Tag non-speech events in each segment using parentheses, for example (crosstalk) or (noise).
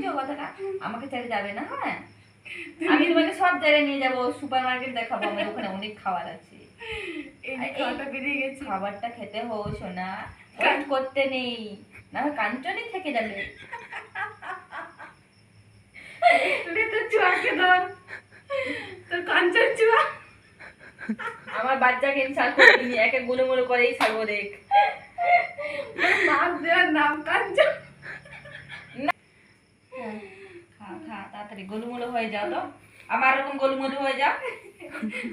শুনছো কথাটা? আমাকে ছেড়ে যাবে না হ্যাঁ? আমি তোমাকে সব জায়গায় নিয়ে যাব সুপার মার্কেট দেখাবো আমার ওখানে অনেক খাবার আছে। বেরিয়ে গেছে। খাবারটা খেতে হো সোনা করতে নেই। না কাঞ্চনই থেকে যাবে। তোর চুয়াকে ধর। তোর কাঞ্চন চুয়া। আমার বাচ্চাকে ইনসাল করে একে গুলো মুলো করেই ছাড়বো দেখ। নাম দেওয়ার নাম কাঞ্চন। তাড়াতাড়ি গোলুমুলো হয়ে যাও তো। আমার এরকম গোলুমুলো হয়ে যাও।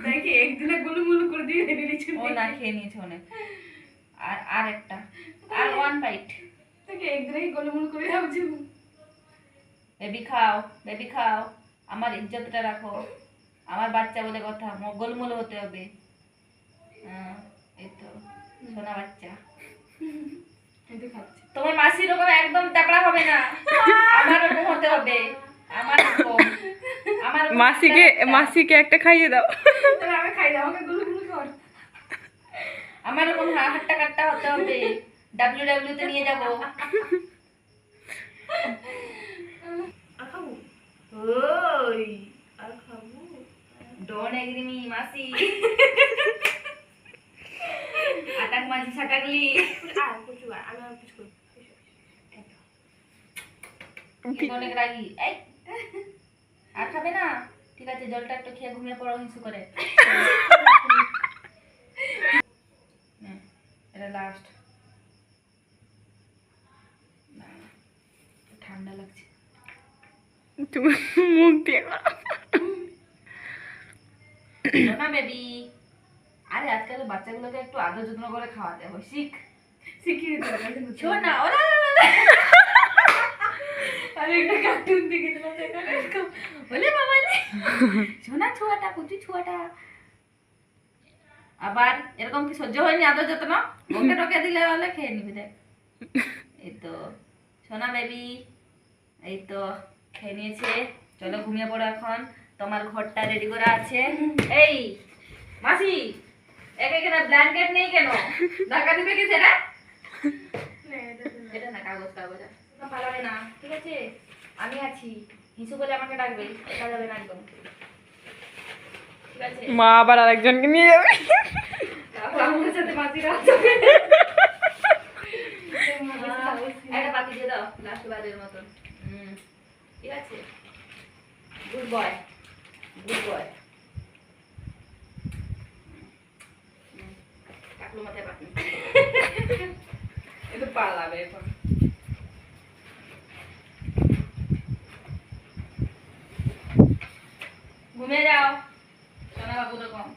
দেখি একদিনে গুলুমুলু করে দিয়ে হেঁটে নিচ্ছে ও না খেয়ে নিয়েছে অনেক। আর আর একটা। আর ওয়ান বাইট দেখি একদিনে গুলুমুলু করে ভাবছি বেবি খাও বেবি খাও। আমার ইজ্জতটা রাখো। আমার বাচ্চা বলে কথা গোলমোলো হতে হবে। হ্যাঁ, এই তো সোনা বাচ্চা। তোমার মাসির রকম একদম তাকড়া হবে না। (laughs) আমার রকম হতে হবে। মাসিকে একটা- মাসিকে একটা খাইয়ে দাও। আমি খাই দাও আমাকে গুলুমুলু কর। আমার রকম হা- হাট্টা কাট্টা হতে হবে। ডাব্লিউ ডাব্লিউ তে নিয়ে যাব। আর খাব ওই আর খাব? ডোন্ট এগ্রি মি মাসি। আটাক মাঝি সাটাকলি আর কিছু আর আমি কিছু অনেক রাগি। এই আর খাবে না? ঠিক আছে জলটা একটু খেয়ে ঘুমিয়ে পড়ো হিংসু করে। এটা লাস্ট ঠান্ডা লাগছে। তুমি মুখ দিয়ে না বেবি আরে আজকাল বাচ্চাগুলোকে একটু আদর যত্ন করে খাওয়াতে হয়। শিখ। শিখিয়ে দিতে না ওরা আমি একটা কার্টুন দেখেছিলাম সেখানে বলে বাবা রে সোনা ছোয়াটা কুচি ছোয়াটা। আবার এরকম কি সহ্য হয়নি আদর যত্ন? মুখে টকে দিলে বলে খেয়ে নিবি দেখ। এই তো সোনা বেবি এই তো খেয়ে নিয়েছে। চলো ঘুমিয়ে পড়ো এখন। তোমার ঘরটা রেডি করা আছে। এই মাসি এক এখানে ব্ল্যাঙ্কেট নেই কেন? ঢাকা দিবে কি সেটা? এটা না কাগজ কাগজ। না না। ঠিক আছে আমি আছি। হিসু বলে আমাকে ডাকবে এটা যাবে না একদম। ঠিক আছে? মা আবার আরেকজনকে নিয়ে যাবে। তারপর আমার সাথে মাঝিরা যাবে একটা বাকি দিয়ে দাও লাস্ট বারের মতন। ঠিক আছে? গুড বয় গুড বয় কাকলু মাথায় পাকি এ তো পালাবে এখন। ঘুমিয়ে যাও সোনা বাবু রকম